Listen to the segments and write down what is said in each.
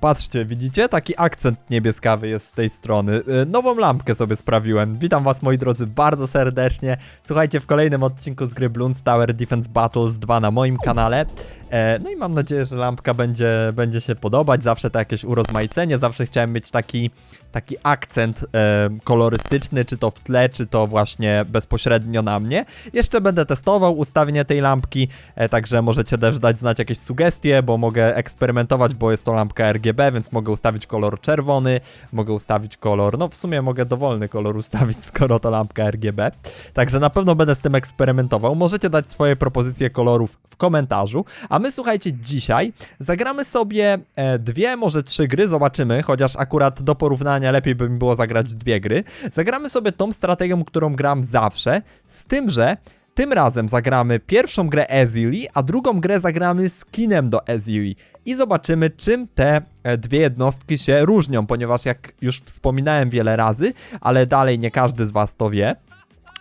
Patrzcie, widzicie? Taki akcent niebieskawy jest z tej strony. Y, Nową lampkę sobie sprawiłem. Witam was moi drodzy bardzo serdecznie. Słuchajcie, w kolejnym odcinku z gry Bloons Tower Defense Battles 2 na moim kanale. E, no i mam nadzieję, że lampka będzie, będzie się podobać. Zawsze to jakieś urozmaicenie, zawsze chciałem mieć taki, taki akcent e, kolorystyczny, czy to w tle, czy to właśnie bezpośrednio na mnie. Jeszcze będę testował ustawienie tej lampki, e, także możecie też dać znać jakieś sugestie, bo mogę eksperymentować, bo jest to lampka RGB, więc mogę ustawić kolor czerwony, mogę ustawić kolor, no w sumie mogę dowolny kolor ustawić, skoro to lampka RGB. Także na pewno będę z tym eksperymentował. Możecie dać swoje propozycje kolorów w komentarzu. A my słuchajcie, dzisiaj zagramy sobie e, dwie, może trzy gry, zobaczymy, chociaż akurat do porównania lepiej by mi było zagrać dwie gry. Zagramy sobie tą strategią, którą gram zawsze, z tym, że tym razem zagramy pierwszą grę Ezili, a drugą grę zagramy skinem do Ezili. I zobaczymy, czym te e, dwie jednostki się różnią, ponieważ jak już wspominałem wiele razy, ale dalej nie każdy z was to wie,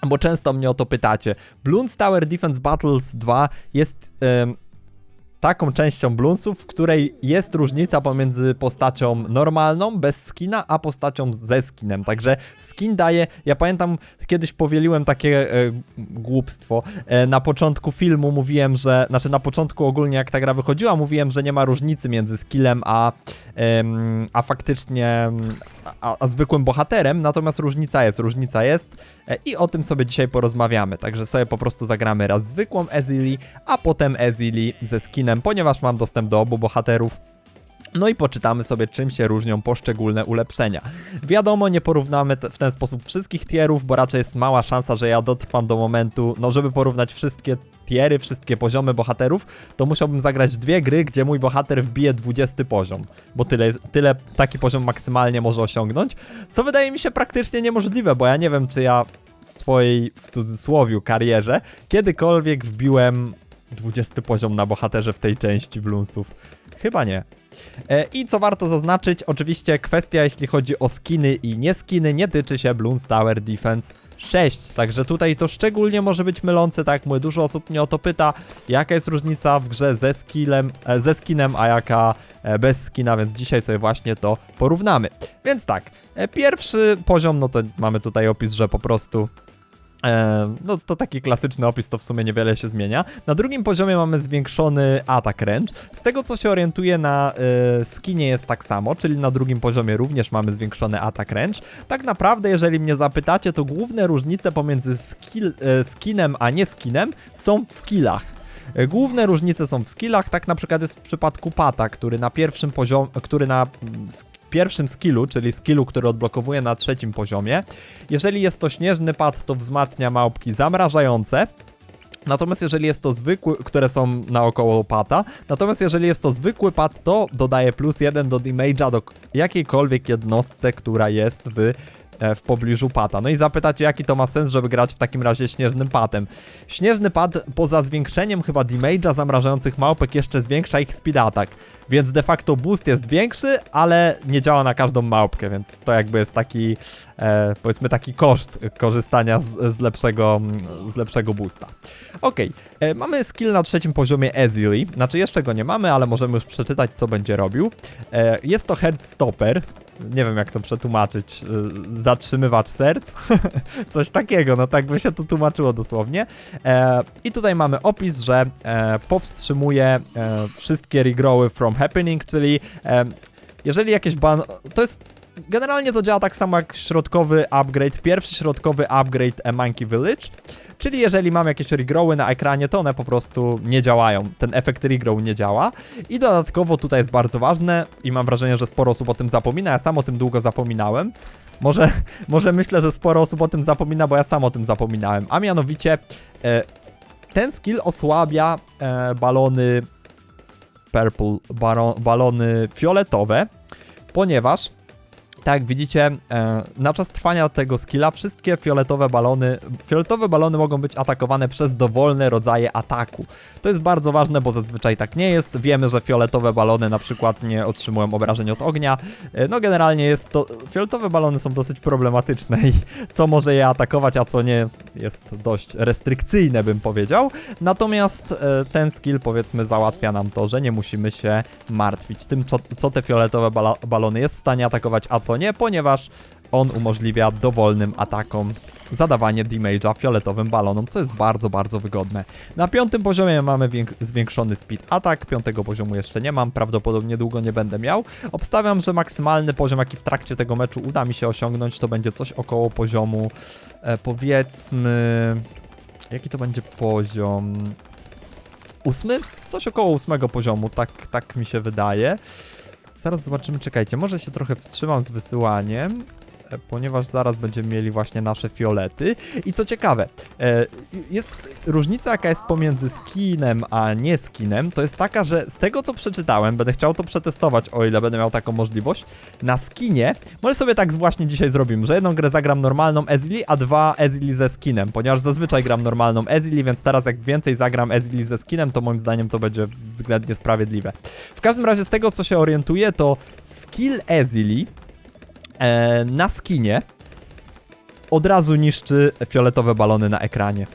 bo często mnie o to pytacie. Bloons Tower Defense Battles 2 jest taką częścią Bloonsów, w której jest różnica pomiędzy postacią normalną, bez skina, a postacią ze skinem. Także skin daje. Ja pamiętam, kiedyś powieliłem takie e, głupstwo. E, na początku filmu mówiłem, że. Znaczy, na początku ogólnie, jak ta gra wychodziła, mówiłem, że nie ma różnicy między skillem a, em, a faktycznie. A, a zwykłym bohaterem, natomiast różnica jest, różnica jest e, i o tym sobie dzisiaj porozmawiamy. Także sobie po prostu zagramy raz zwykłą Ezili, a potem Ezili ze skinem, ponieważ mam dostęp do obu bohaterów. No i poczytamy sobie, czym się różnią poszczególne ulepszenia. Wiadomo, nie porównamy w ten sposób wszystkich tierów, bo raczej jest mała szansa, że ja dotrwam do momentu, no żeby porównać wszystkie tiery, wszystkie poziomy bohaterów, to musiałbym zagrać dwie gry, gdzie mój bohater wbije 20 poziom, bo tyle, tyle taki poziom maksymalnie może osiągnąć, co wydaje mi się praktycznie niemożliwe, bo ja nie wiem, czy ja w swojej, w cudzysłowiu, karierze kiedykolwiek wbiłem 20 poziom na bohaterze w tej części Bloonsów. Chyba nie. E, I co warto zaznaczyć, oczywiście kwestia jeśli chodzi o skiny i nie skiny nie tyczy się Bloons Tower Defense 6, także tutaj to szczególnie może być mylące, tak mówię, dużo osób mnie o to pyta, jaka jest różnica w grze ze, skillem, e, ze skinem, a jaka e, bez skina, więc dzisiaj sobie właśnie to porównamy. Więc tak, pierwszy poziom, no to mamy tutaj opis, że po prostu no to taki klasyczny opis, to w sumie niewiele się zmienia. Na drugim poziomie mamy zwiększony atak wręcz. Z tego co się orientuję na e, skinie jest tak samo, czyli na drugim poziomie również mamy zwiększony atak wręcz. Tak naprawdę, jeżeli mnie zapytacie, to główne różnice pomiędzy skill, e, skinem a nie skinem są w skillach. E, Główne różnice są w skillach, tak na przykład jest w przypadku Pata, który na pierwszym poziomie, który na pierwszym skillu, czyli skillu, który odblokowuje na trzecim poziomie. Jeżeli jest to śnieżny pad, to wzmacnia małpki zamrażające. Natomiast jeżeli jest to zwykły, które są naokoło pata, natomiast jeżeli jest to zwykły pad, to dodaje plus do damage'a do jakiejkolwiek jednostce, która jest w, e, w pobliżu pata. No i zapytacie, jaki to ma sens, żeby grać w takim razie śnieżnym patem. Śnieżny pad poza zwiększeniem chyba damage'a zamrażających małpek jeszcze zwiększa ich speed attack, więc de facto boost jest większy, ale nie działa na każdą małpkę, więc to jakby jest taki, e, powiedzmy taki koszt korzystania z, z, lepszego, z lepszego boosta. Okej, e, mamy skill na trzecim poziomie Ezili, znaczy jeszcze go nie mamy, ale możemy już przeczytać co będzie robił. E, jest to Heartstopper, nie wiem jak to przetłumaczyć, e, zatrzymywacz serc, coś takiego, no tak by się to tłumaczyło dosłownie. E, I tutaj mamy opis, że e, powstrzymuje e, wszystkie regrowy from happening, czyli jeżeli jakieś ban... To jest... Generalnie to działa tak samo jak środkowy upgrade, pierwszy środkowy upgrade e, Monkey Village, czyli jeżeli mam jakieś regrowy na ekranie, to one po prostu nie działają. Ten efekt regrow nie działa. I dodatkowo tutaj jest bardzo ważne i mam wrażenie, że sporo osób o tym zapomina, ja sam o tym długo zapominałem. Może, może myślę, że sporo osób o tym zapomina, bo ja sam o tym zapominałem. A mianowicie e, ten skill osłabia e, balony purple, balony fioletowe, ponieważ Tak, widzicie, e, na czas trwania tego skilla wszystkie fioletowe balony, fioletowe balony mogą być atakowane przez dowolne rodzaje ataku. To jest bardzo ważne, bo zazwyczaj tak nie jest. Wiemy, że fioletowe balony na przykład nie otrzymują obrażeń od ognia. E, no generalnie jest to, fioletowe balony są dosyć problematyczne i co może je atakować, a co nie jest dość restrykcyjne bym powiedział. Natomiast e, ten skill powiedzmy załatwia nam to, że nie musimy się martwić tym, co, co te fioletowe balony jest w stanie atakować, a co nie, ponieważ on umożliwia dowolnym atakom zadawanie damage'a fioletowym balonom, co jest bardzo, bardzo wygodne. Na piątym poziomie mamy zwiększony speed attack, piątego poziomu jeszcze nie mam, prawdopodobnie długo nie będę miał. Obstawiam, że maksymalny poziom, jaki w trakcie tego meczu uda mi się osiągnąć, to będzie coś około poziomu, e, powiedzmy... Jaki to będzie poziom? Ósmy? Coś około ósmego poziomu, tak, tak mi się wydaje. Zaraz zobaczymy, czekajcie, może się trochę wstrzymam z wysyłaniem, ponieważ zaraz będziemy mieli właśnie nasze fiolety. I co ciekawe, e, jest różnica jaka jest pomiędzy skinem a nie skinem, to jest taka, że z tego co przeczytałem, będę chciał to przetestować, o ile będę miał taką możliwość, na skinie, może sobie tak właśnie dzisiaj zrobimy, że jedną grę zagram normalną Ezili, a dwa Ezili ze skinem, ponieważ zazwyczaj gram normalną Ezili, więc teraz jak więcej zagram Ezili ze skinem, to moim zdaniem to będzie względnie sprawiedliwe. W każdym razie z tego co się orientuję, to skill Ezili e, na skinie od razu niszczy fioletowe balony na ekranie.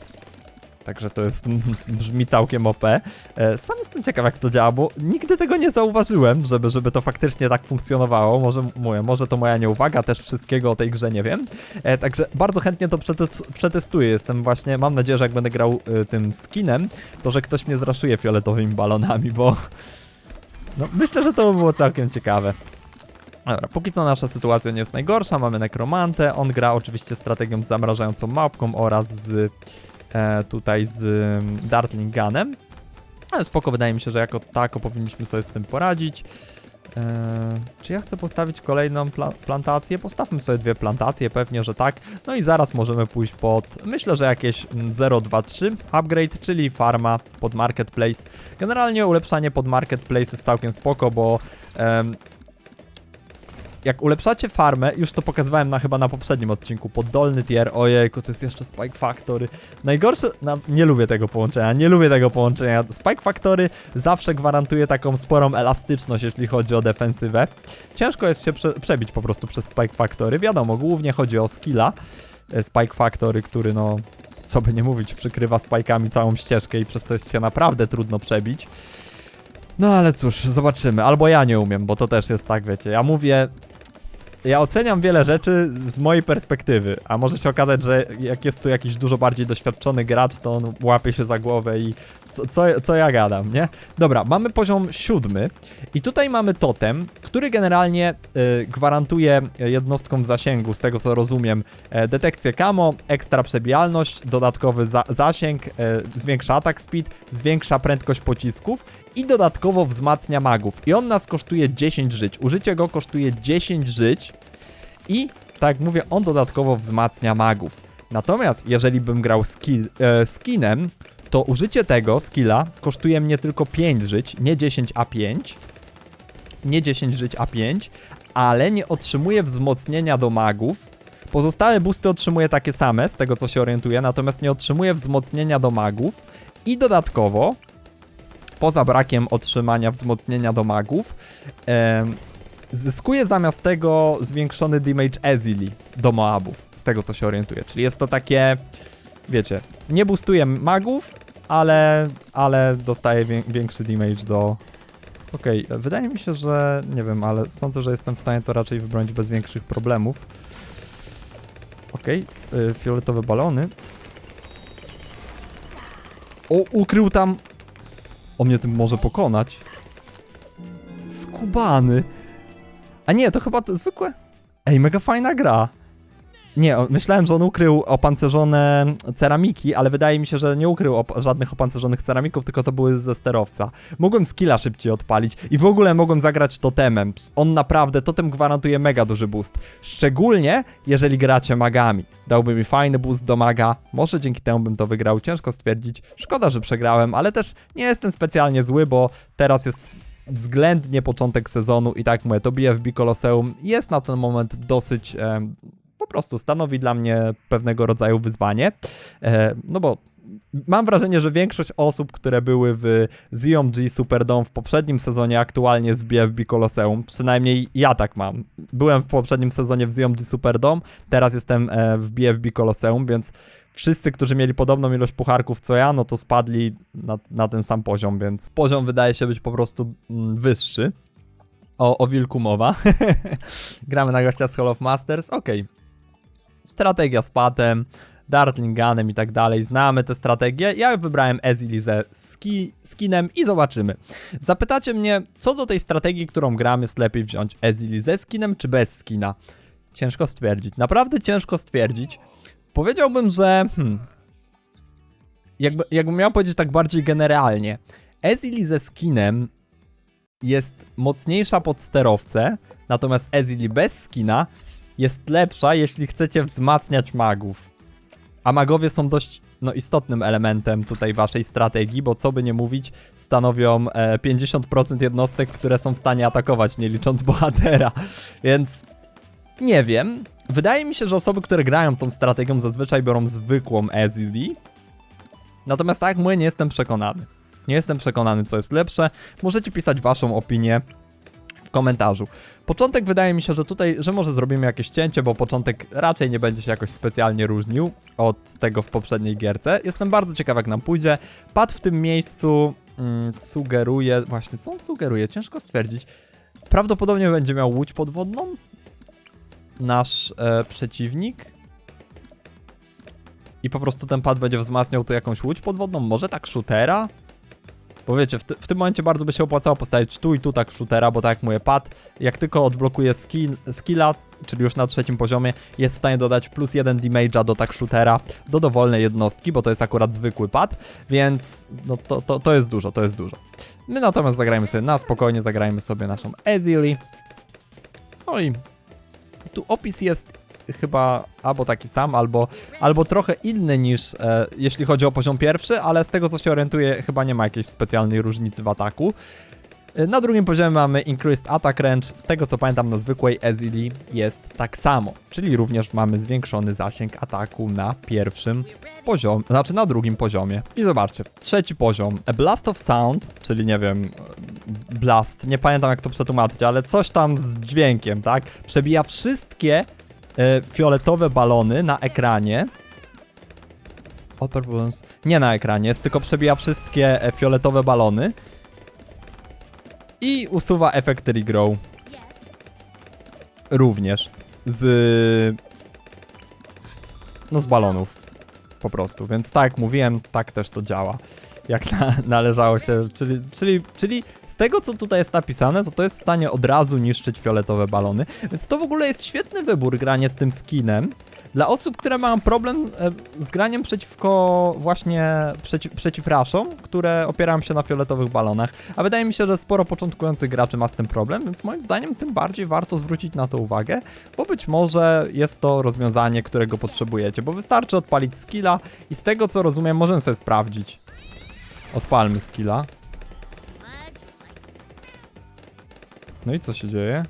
Także to jest, brzmi całkiem OP. E, Sam jestem ciekaw jak to działa, bo nigdy tego nie zauważyłem, żeby, żeby to faktycznie tak funkcjonowało. Może, mówię, może to moja nieuwaga, też wszystkiego o tej grze nie wiem. E, Także bardzo chętnie to przetes przetestuję. Jestem właśnie, mam nadzieję, że jak będę grał e, tym skinem, to że ktoś mnie zraszuje fioletowymi balonami, bo no, myślę, że to by było całkiem ciekawe. Dobra, póki co nasza sytuacja nie jest najgorsza, mamy nekromantę, on gra oczywiście strategią z zamrażającą małpką oraz z e, tutaj z mm, Dartling Gunem. Ale spoko, wydaje mi się, że jako tako powinniśmy sobie z tym poradzić. E, czy ja chcę postawić kolejną pla plantację? Postawmy sobie dwie plantacje, pewnie, że tak. No i zaraz możemy pójść pod, myślę, że jakieś mm, 023 upgrade, czyli farma pod marketplace. Generalnie ulepszanie pod marketplace jest całkiem spoko, bo jak ulepszacie farmę, już to pokazywałem na chyba na poprzednim odcinku, pod dolny tier, ojejku, to jest jeszcze Spike Factory. Najgorsze, na, nie lubię tego połączenia, nie lubię tego połączenia. Spike Factory zawsze gwarantuje taką sporą elastyczność, jeśli chodzi o defensywę. Ciężko jest się prze, przebić po prostu przez Spike Factory, wiadomo, głównie chodzi o skilla e, Spike Factory, który no, co by nie mówić, przykrywa spajkami całą ścieżkę i przez to jest się naprawdę trudno przebić. No ale cóż, zobaczymy. Albo ja nie umiem, bo to też jest tak, wiecie. Ja mówię, ja oceniam wiele rzeczy z mojej perspektywy, a może się okazać, że jak jest tu jakiś dużo bardziej doświadczony gracz, to on łapie się za głowę i co, co, co ja gadam, nie? Dobra, mamy poziom siódmy i tutaj mamy totem, który generalnie y, gwarantuje jednostkom w zasięgu, z tego co rozumiem, e, detekcję camo, ekstra przebijalność, dodatkowy za zasięg, e, zwiększa atak speed, zwiększa prędkość pocisków i dodatkowo wzmacnia magów. I on nas kosztuje 10 żyć. Użycie go kosztuje 10 żyć i tak jak mówię, on dodatkowo wzmacnia magów. Natomiast jeżeli bym grał skill, e, skinem, to użycie tego skilla kosztuje mnie tylko 5 żyć, nie 10 a 5. Nie 10 żyć a 5, ale nie otrzymuję wzmocnienia do magów. Pozostałe boosty otrzymuję takie same, z tego co się orientuję, natomiast nie otrzymuję wzmocnienia do magów. I dodatkowo, poza brakiem otrzymania wzmocnienia do magów, em, zyskuje zamiast tego zwiększony damage Ezili do Moabów, z tego co się orientuję. Czyli jest to takie, wiecie, nie boostuje magów, ale, ale dostaje wię- większy damage do... Okej, wydaje mi się, że nie wiem, ale sądzę, że jestem w stanie to raczej wybronić bez większych problemów. Okej, y, fioletowe balony. O, ukrył tam... On mnie tym może pokonać. Skubany. A nie, to chyba to zwykłe. Ej, mega fajna gra. Nie, myślałem, że on ukrył opancerzone ceramiki, ale wydaje mi się, że nie ukrył op żadnych opancerzonych ceramików, tylko to były ze sterowca. Mogłem skilla szybciej odpalić i w ogóle mogłem zagrać totemem. On naprawdę, totem gwarantuje mega duży boost. Szczególnie, jeżeli gracie magami. Dałby mi fajny boost do maga, może dzięki temu bym to wygrał, ciężko stwierdzić. Szkoda, że przegrałem, ale też nie jestem specjalnie zły, bo teraz jest względnie początek sezonu i tak mówię, to BFB Colosseum jest na ten moment dosyć po prostu stanowi dla mnie pewnego rodzaju wyzwanie, e, no bo mam wrażenie, że większość osób, które były w ZMG Superdome w poprzednim sezonie aktualnie w BFB Colosseum, przynajmniej ja tak mam. Byłem w poprzednim sezonie w ZMG Superdome, teraz jestem e, w BFB Colosseum, więc wszyscy, którzy mieli podobną ilość pucharków co ja, no to spadli na, na ten sam poziom, więc poziom wydaje się być po prostu mm, wyższy. O, o wilku mowa. Gramy na gościa z Hall of Masters, okej. Strategia z patem, Dartlinganem i tak dalej, znamy te strategie. Ja wybrałem Ezili ze ski, skinem i zobaczymy. Zapytacie mnie, co do tej strategii, którą gram, jest lepiej wziąć Ezili ze skinem czy bez skina? Ciężko stwierdzić, naprawdę ciężko stwierdzić. Powiedziałbym, że hmm, jakby, jakbym miał powiedzieć tak bardziej generalnie, Ezili ze skinem jest mocniejsza pod sterowcę, natomiast Ezili bez skina jest lepsza, jeśli chcecie wzmacniać magów. A magowie są dość no, istotnym elementem tutaj waszej strategii, bo co by nie mówić, stanowią e, 50% jednostek, które są w stanie atakować, nie licząc bohatera. Więc nie wiem. Wydaje mi się, że osoby, które grają tą strategią, zazwyczaj biorą zwykłą Ezili. Natomiast tak jak mówię, nie jestem przekonany. Nie jestem przekonany, co jest lepsze. Możecie pisać waszą opinię komentarzu. Początek wydaje mi się, że tutaj, że może zrobimy jakieś cięcie, bo początek raczej nie będzie się jakoś specjalnie różnił od tego w poprzedniej gierce. Jestem bardzo ciekaw, jak nam pójdzie. Pad w tym miejscu mm, sugeruje, właśnie co on sugeruje, ciężko stwierdzić. Prawdopodobnie będzie miał łódź podwodną. Nasz e, przeciwnik. I po prostu ten pad będzie wzmacniał tu jakąś łódź podwodną, może tak shootera? Bo wiecie, w, w tym momencie bardzo by się opłacało postawić tu i tu tak shootera, bo tak jak mówię, pad, jak tylko odblokuje skill, skilla, czyli już na trzecim poziomie, jest w stanie dodać plus jeden damage'a do tak shootera do dowolnej jednostki, bo to jest akurat zwykły pad, więc no to, to, to jest dużo, to jest dużo. My natomiast zagrajmy sobie na spokojnie, zagrajmy sobie naszą Ezili. No i tu opis jest chyba albo taki sam, albo, albo trochę inny niż e, jeśli chodzi o poziom pierwszy, ale z tego co się orientuję, chyba nie ma jakiejś specjalnej różnicy w ataku. E, Na drugim poziomie mamy Increased Attack Range, z tego co pamiętam na zwykłej Ezili jest tak samo, czyli również mamy zwiększony zasięg ataku na pierwszym poziomie, znaczy na drugim poziomie. I zobaczcie, trzeci poziom, A Blast of Sound, czyli nie wiem, blast, nie pamiętam jak to przetłumaczyć, ale coś tam z dźwiękiem, tak? Przebija wszystkie fioletowe balony na ekranie. All. Nie na ekranie, jest tylko przebija wszystkie e, fioletowe balony. I usuwa efekt regrow. Również. Z... No z balonów. Po prostu. Więc tak jak mówiłem, tak też to działa. Jak na, należało się. Czyli, czyli, czyli z tego co tutaj jest napisane, to to jest w stanie od razu niszczyć fioletowe balony. Więc to w ogóle jest świetny wybór granie z tym skinem. Dla osób, które mają problem e, z graniem przeciwko właśnie przeci przeciw raszom, które opierają się na fioletowych balonach, a wydaje mi się, że sporo początkujących graczy ma z tym problem, więc moim zdaniem tym bardziej warto zwrócić na to uwagę, bo być może jest to rozwiązanie, którego potrzebujecie, bo wystarczy odpalić skilla i z tego co rozumiem możemy sobie sprawdzić. Odpalmy skilla. No i co się dzieje?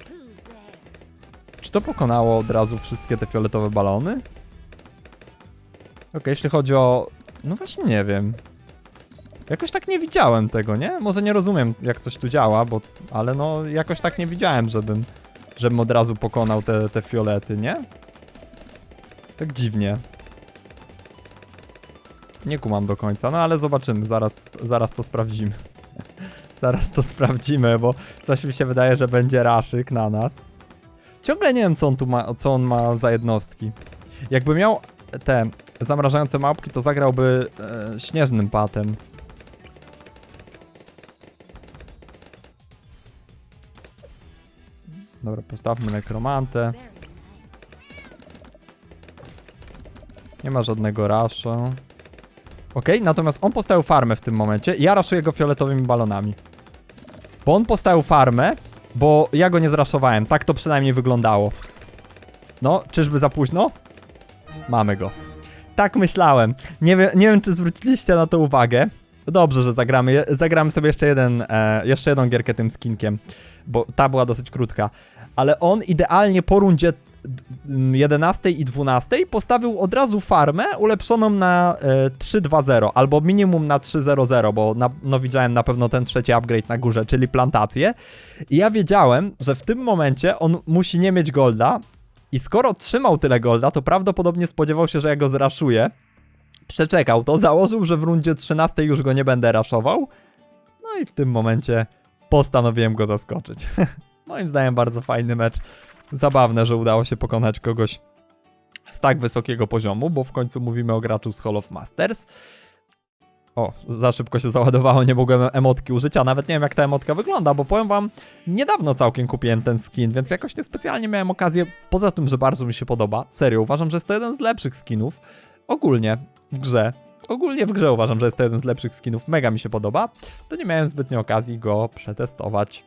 Czy to pokonało od razu wszystkie te fioletowe balony? Okej, jeśli chodzi o... No właśnie nie wiem. Jakoś tak nie widziałem tego, nie? Może nie rozumiem, jak coś tu działa, bo... Ale no, jakoś tak nie widziałem, żebym... Żebym od razu pokonał te, te fiolety, nie? Tak dziwnie. Nie kumam do końca, no ale zobaczymy, zaraz, zaraz to sprawdzimy. zaraz to sprawdzimy, bo coś mi się wydaje, że będzie raszyk na nas. Ciągle nie wiem, co on tu ma, co on ma za jednostki. Jakby miał te zamrażające małpki, to zagrałby e, śnieżnym patem. Dobra, postawmy nekromantę. Nie ma żadnego raszu. Okej, natomiast on postawił farmę w tym momencie i ja raszuję go fioletowymi balonami. Bo on postawił farmę, bo ja go nie zraszowałem. Tak to przynajmniej wyglądało. No, czyżby za późno? Mamy go. Tak myślałem. Nie, wie, nie wiem, czy zwróciliście na to uwagę, Dobrze, że zagramy. Zagramy sobie jeszcze jeden, e, jeszcze jedną gierkę tym skinkiem, bo ta była dosyć krótka. Ale on idealnie po rundzie 11 i 12 postawił od razu farmę ulepszoną na e, 3.2.0 albo minimum na 3.0.0, bo na, no widziałem na pewno ten trzeci upgrade na górze, czyli plantację. I ja wiedziałem, że w tym momencie on musi nie mieć golda i skoro trzymał tyle golda, to prawdopodobnie spodziewał się, że ja go zraszuję. Przeczekał to, założył, że w rundzie 13 już go nie będę raszował. No i w tym momencie postanowiłem go zaskoczyć. Moim zdaniem bardzo fajny mecz. Zabawne, że udało się pokonać kogoś z tak wysokiego poziomu, bo w końcu mówimy o graczu z Hall of Masters. O, za szybko się załadowało, nie mogłem emotki użyć, a nawet nie wiem jak ta emotka wygląda, bo powiem wam, niedawno całkiem kupiłem ten skin, więc jakoś niespecjalnie miałem okazję, poza tym, że bardzo mi się podoba, serio, uważam, że jest to jeden z lepszych skinów, ogólnie w grze. Ogólnie w grze uważam, że jest to jeden z lepszych skinów, mega mi się podoba, to nie miałem zbytnio okazji go przetestować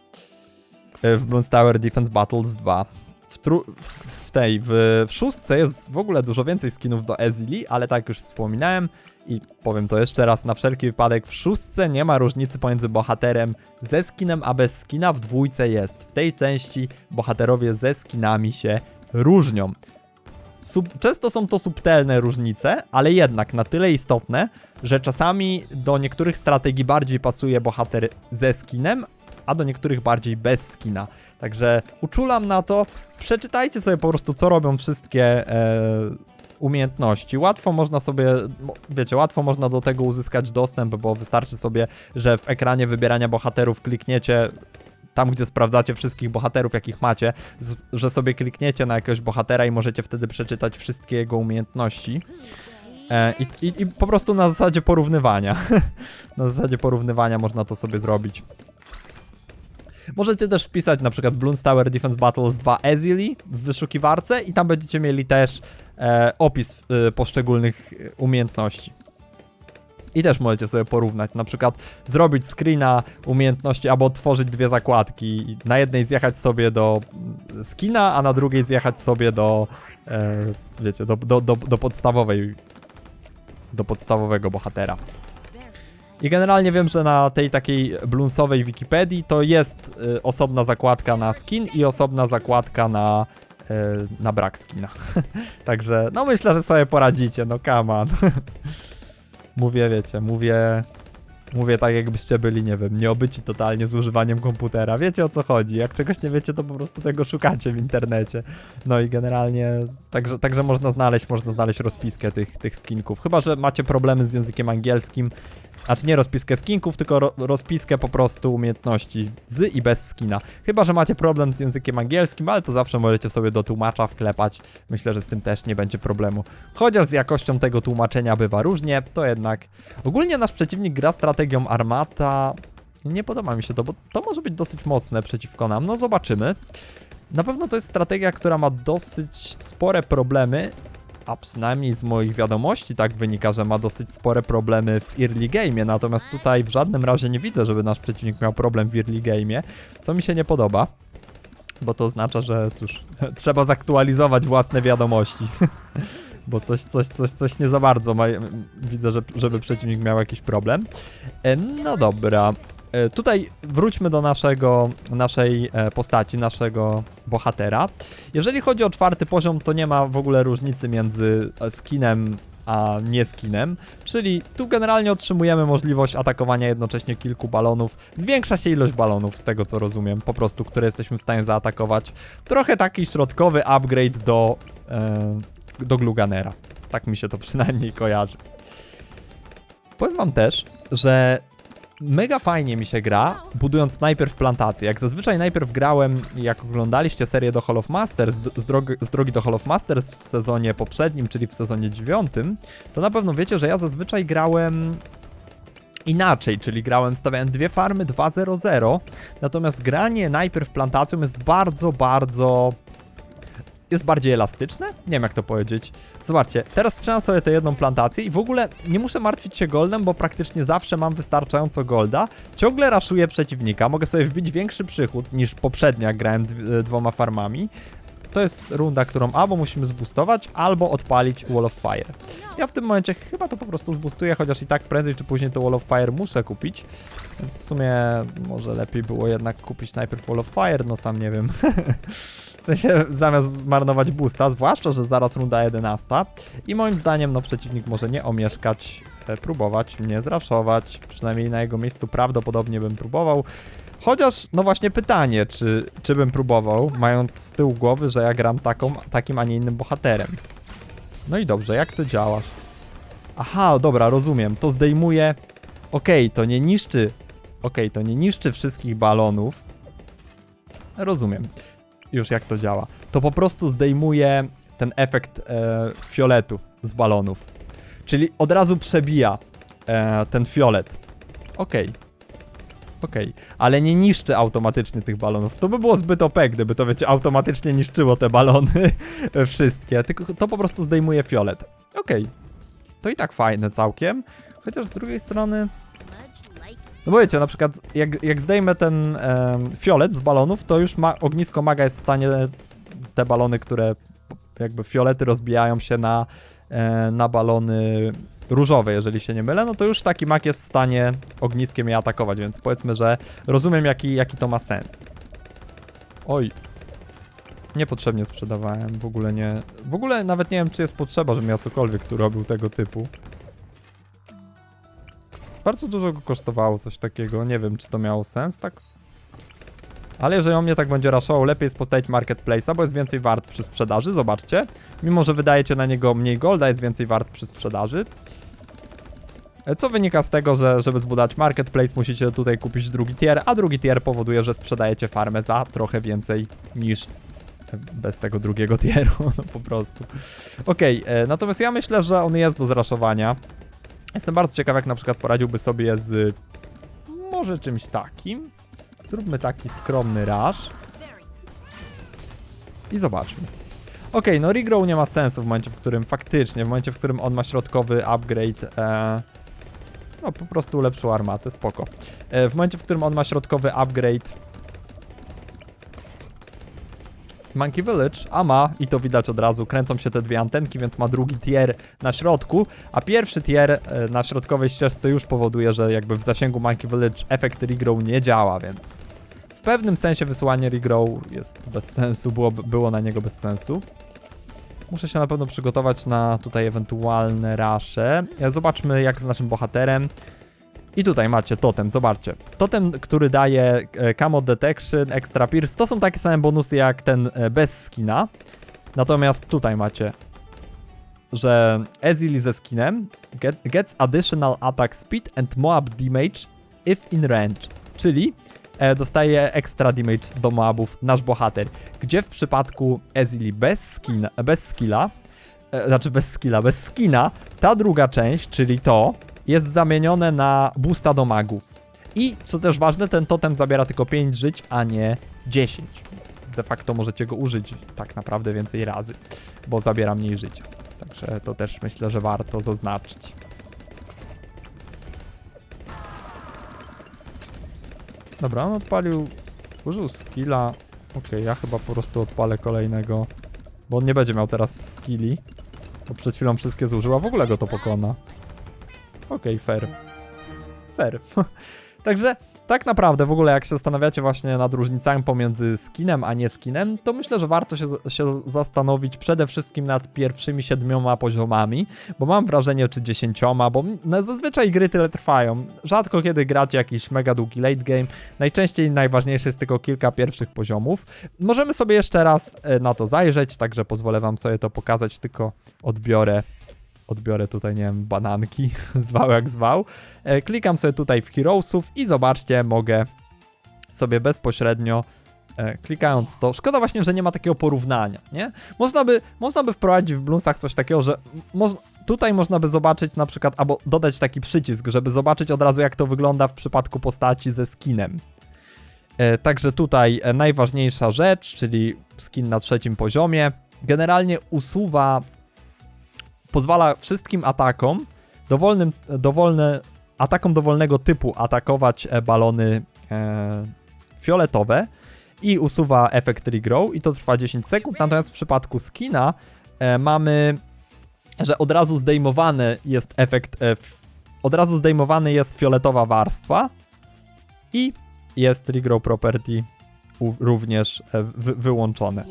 y, w Bloons Tower Defense Battles 2. W, w tej, w, w szóstce jest w ogóle dużo więcej skinów do Ezili, ale tak już wspominałem i powiem to jeszcze raz na wszelki wypadek, w szóstce nie ma różnicy pomiędzy bohaterem ze skinem a bez skina, w dwójce jest. W tej części bohaterowie ze skinami się różnią. Sub, często są to subtelne różnice, ale jednak na tyle istotne, że czasami do niektórych strategii bardziej pasuje bohater ze skinem, a do niektórych bardziej bez skina. Także uczulam na to. Przeczytajcie sobie po prostu, co robią wszystkie e, umiejętności. Łatwo można sobie, wiecie, łatwo można do tego uzyskać dostęp, bo wystarczy sobie, że w ekranie wybierania bohaterów klikniecie tam, gdzie sprawdzacie wszystkich bohaterów, jakich macie, że sobie klikniecie na jakiegoś bohatera i możecie wtedy przeczytać wszystkie jego umiejętności. E, i, i, I po prostu na zasadzie porównywania. na zasadzie porównywania można to sobie zrobić. Możecie też wpisać na przykład Bloons Tower Defense Battles 2 Easily w wyszukiwarce i tam będziecie mieli też e, opis e, poszczególnych umiejętności. I też możecie sobie porównać, na przykład zrobić screena umiejętności albo otworzyć dwie zakładki. Na jednej zjechać sobie do mm, skina, a na drugiej zjechać sobie do, e, wiecie, do, do, do, do podstawowej, do podstawowego bohatera. I generalnie wiem, że na tej takiej blunsowej Wikipedii to jest y, osobna zakładka na skin i osobna zakładka na, y, na brak skina. Także no myślę, że sobie poradzicie, no come on. mówię, wiecie, mówię... Mówię tak, jakbyście byli, nie wiem, nieobyci totalnie z używaniem komputera. Wiecie o co chodzi. Jak czegoś nie wiecie, to po prostu tego szukacie w internecie. No i generalnie, także, także można znaleźć, można znaleźć rozpiskę tych, tych skinków. Chyba, że macie problemy z językiem angielskim, znaczy nie rozpiskę skinków, tylko ro rozpiskę po prostu umiejętności z i bez skina. Chyba, że macie problem z językiem angielskim, ale to zawsze możecie sobie do tłumacza wklepać. Myślę, że z tym też nie będzie problemu. Chociaż z jakością tego tłumaczenia bywa różnie, to jednak ogólnie nasz przeciwnik gra strategią Armata. Nie podoba mi się to, bo to może być dosyć mocne przeciwko nam. No zobaczymy. Na pewno to jest strategia, która ma dosyć spore problemy, a przynajmniej z moich wiadomości tak wynika, że ma dosyć spore problemy w early game, natomiast tutaj w żadnym razie nie widzę, żeby nasz przeciwnik miał problem w early game, co mi się nie podoba, bo to oznacza, że cóż, trzeba zaktualizować własne wiadomości. Bo coś, coś, coś, coś nie za bardzo ma, widzę, że, żeby przeciwnik miał jakiś problem. E, No dobra. E, Tutaj wróćmy do naszego, naszej e, postaci, naszego bohatera. Jeżeli chodzi o czwarty poziom, to nie ma w ogóle różnicy między e, skinem a nie skinem, czyli tu generalnie otrzymujemy możliwość atakowania jednocześnie kilku balonów. Zwiększa się ilość balonów, z tego co rozumiem, po prostu, które jesteśmy w stanie zaatakować. Trochę taki środkowy upgrade do, e, do Gluganera. Tak mi się to przynajmniej kojarzy. Powiem wam też, że mega fajnie mi się gra, budując najpierw plantację. Jak zazwyczaj najpierw grałem, jak oglądaliście serię do Hall of Masters, z, drogi, z drogi do Hall of Masters w sezonie poprzednim, czyli w sezonie dziewiątym, to na pewno wiecie, że ja zazwyczaj grałem inaczej, czyli grałem, stawiałem dwie farmy 2-0-0, natomiast granie najpierw plantacją jest bardzo, bardzo jest bardziej elastyczne? Nie wiem jak to powiedzieć. Zobaczcie, teraz trzymam sobie tę jedną plantację i w ogóle nie muszę martwić się goldem, bo praktycznie zawsze mam wystarczająco golda. Ciągle raszuję przeciwnika, mogę sobie wbić większy przychód niż poprzednio, jak grałem dw- dwoma farmami. to jest runda, którą albo musimy zboostować, albo odpalić Wall of Fire. Ja w tym momencie chyba to po prostu zboostuję, chociaż i tak prędzej czy później to Wall of Fire muszę kupić. Więc w sumie może lepiej było jednak kupić najpierw Wall of Fire, no sam nie wiem. w sensie zamiast zmarnować boosta, zwłaszcza, że zaraz runda 11. I moim zdaniem no przeciwnik może nie omieszkać e, próbować mnie zraszować. Przynajmniej na jego miejscu prawdopodobnie bym próbował. Chociaż, no właśnie pytanie, czy, czy bym próbował, mając z tyłu głowy, że ja gram taką, takim, a nie innym bohaterem. No i dobrze, jak to działasz? Aha, dobra, rozumiem. To zdejmuje. Okej, to nie niszczy. Okej, to nie niszczy wszystkich balonów. Rozumiem. Już jak to działa. To po prostu zdejmuje ten efekt e, fioletu z balonów. Czyli od razu przebija e, ten fiolet. Okej. Okej, ale nie niszczy automatycznie tych balonów. To by było zbyt OP, gdyby to wiecie, automatycznie niszczyło te balony wszystkie. Tylko to po prostu zdejmuje fiolet. Okej. To i tak fajne całkiem. Chociaż z drugiej strony. No bo wiecie, na przykład jak, jak zdejmę ten em, fiolet z balonów, to już ma, ognisko maga jest w stanie te balony, które jakby fiolety rozbijają się na, e, na balony różowe, jeżeli się nie mylę, no to już taki mag jest w stanie ogniskiem je atakować, więc powiedzmy, że rozumiem jaki, jaki to ma sens. Oj. Niepotrzebnie sprzedawałem, w ogóle nie... W ogóle nawet nie wiem, czy jest potrzeba, żebym miał cokolwiek tu robił tego typu. Bardzo dużo go kosztowało coś takiego, nie wiem, czy to miało sens, tak? Ale jeżeli on mnie tak będzie raszował, lepiej jest postawić marketplace'a, bo jest więcej wart przy sprzedaży, zobaczcie. Mimo, że wydajecie na niego mniej golda, jest więcej wart przy sprzedaży. E, Co wynika z tego, że żeby zbudować marketplace, musicie tutaj kupić drugi tier, a drugi tier powoduje, że sprzedajecie farmę za trochę więcej niż bez tego drugiego tieru, no po prostu. Okej, e, natomiast ja myślę, że on jest do zraszowania. Jestem bardzo ciekaw, jak na przykład poradziłby sobie z może czymś takim. Zróbmy taki skromny rush. I zobaczmy. Okej, no regrow nie ma sensu w momencie, w którym faktycznie, w momencie, w którym on ma środkowy upgrade, e, no po prostu ulepszył armatę, spoko. E, w momencie, w którym on ma środkowy upgrade Monkey Village, a ma, i to widać od razu, kręcą się te dwie antenki, więc ma drugi tier na środku, a pierwszy tier e, na środkowej ścieżce już powoduje, że jakby w zasięgu Monkey Village efekt regrow nie działa, więc w pewnym sensie wysyłanie regrow jest bez sensu, było, było na niego bez sensu. Muszę się na pewno przygotować na tutaj ewentualne rasze. E, Zobaczmy jak z naszym bohaterem. I tutaj macie totem, zobaczcie. Totem, który daje e, Camo Detection, Extra Pierce, to są takie same bonusy jak ten e, bez skina. Natomiast tutaj macie, że Ezili ze skinem get, gets additional attack speed and Moab damage if in range. Czyli e, dostaje extra damage do Moabów nasz bohater. Gdzie w przypadku Ezili bez, skina, bez skilla, e, znaczy bez skilla, bez skina, ta druga część, czyli to, jest zamienione na boosta do magów. I co też ważne, ten totem zabiera tylko 5 żyć, a nie 10. Więc de facto możecie go użyć tak naprawdę więcej razy, bo zabiera mniej życia. Także to też myślę, że warto zaznaczyć. Dobra, on odpalił, użył skilla. Okej, ja chyba po prostu odpalę kolejnego, bo on nie będzie miał teraz skilli. Bo przed chwilą wszystkie zużyła, w ogóle go to pokona. Okej, fair. Fair. Także tak naprawdę w ogóle jak się zastanawiacie właśnie nad różnicami pomiędzy skinem a nie skinem, to myślę, że warto się, się zastanowić przede wszystkim nad pierwszymi siedmioma poziomami, bo mam wrażenie, czy dziesięcioma, bo no, zazwyczaj gry tyle trwają. Rzadko kiedy gracie jakiś mega długi late game, najczęściej najważniejsze jest tylko kilka pierwszych poziomów. Możemy sobie jeszcze raz e, na to zajrzeć, także pozwolę wam sobie to pokazać, tylko odbiorę odbiorę tutaj, nie wiem, bananki, zwał jak zwał. E, klikam sobie tutaj w Heroesów i zobaczcie, mogę sobie bezpośrednio e, klikając to, szkoda właśnie, że nie ma takiego porównania, nie? Można by, można by wprowadzić w Bloonsach coś takiego, że tutaj można by zobaczyć na przykład, albo dodać taki przycisk, żeby zobaczyć od razu jak to wygląda w przypadku postaci ze skinem. E, także tutaj e, najważniejsza rzecz, czyli skin na trzecim poziomie, generalnie usuwa pozwala wszystkim atakom, dowolnym, dowolne, atakom dowolnego typu atakować e, balony e, fioletowe i usuwa efekt regrow i to trwa 10 sekund, natomiast w przypadku skina e, mamy, że od razu zdejmowany jest efekt, e, f, od razu zdejmowany jest fioletowa warstwa i jest regrow property u, również e, wy, wyłączone.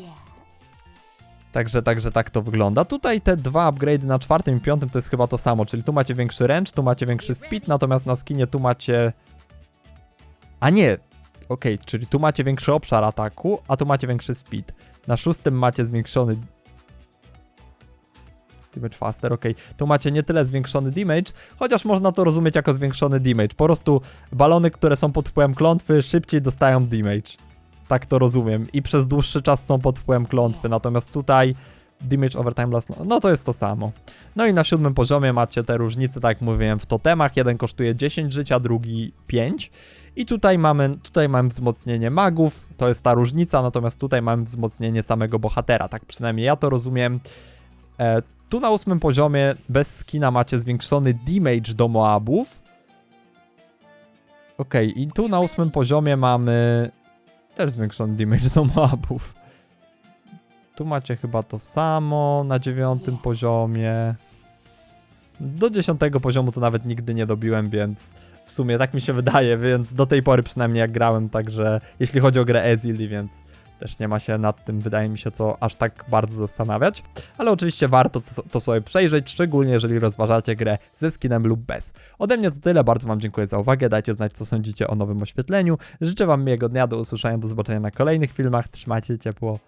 Także, także tak to wygląda. Tutaj te dwa upgrade na czwartym i piątym to jest chyba to samo, czyli tu macie większy range, tu macie większy speed, natomiast na skinie tu macie... A nie, okej, czyli tu macie większy obszar ataku, a tu macie większy speed. Na szóstym macie zwiększony... Damage faster, okej. Tu macie nie tyle zwiększony damage, chociaż można to rozumieć jako zwiększony damage. Po prostu balony, które są pod wpływem klątwy, szybciej dostają damage. Tak to rozumiem. I przez dłuższy czas są pod wpływem klątwy. Natomiast tutaj damage over time last... No to jest to samo. No i na siódmym poziomie macie te różnice, tak jak mówiłem, w totemach. Jeden kosztuje 10 życia, drugi 5. I tutaj mamy, tutaj mamy wzmocnienie magów, to jest ta różnica, natomiast tutaj mamy wzmocnienie samego bohatera, tak przynajmniej ja to rozumiem. E, tu na ósmym poziomie bez skina macie zwiększony damage do Moabów. Okej, i tu na ósmym poziomie mamy też zwiększony damage do Moabów. Tu macie chyba to samo na dziewiątym poziomie. Do dziesiątego poziomu to nawet nigdy nie dobiłem, więc w sumie tak mi się wydaje, więc do tej pory przynajmniej jak grałem, także jeśli chodzi o grę Ezili, więc też nie ma się nad tym, wydaje mi się, co aż tak bardzo zastanawiać, ale oczywiście warto to- sobie przejrzeć, szczególnie jeżeli rozważacie grę ze skinem lub bez. Ode mnie to tyle, bardzo wam dziękuję za uwagę, dajcie znać, co sądzicie o nowym oświetleniu, życzę wam miłego dnia, do usłyszenia, do zobaczenia na kolejnych filmach, trzymajcie ciepło,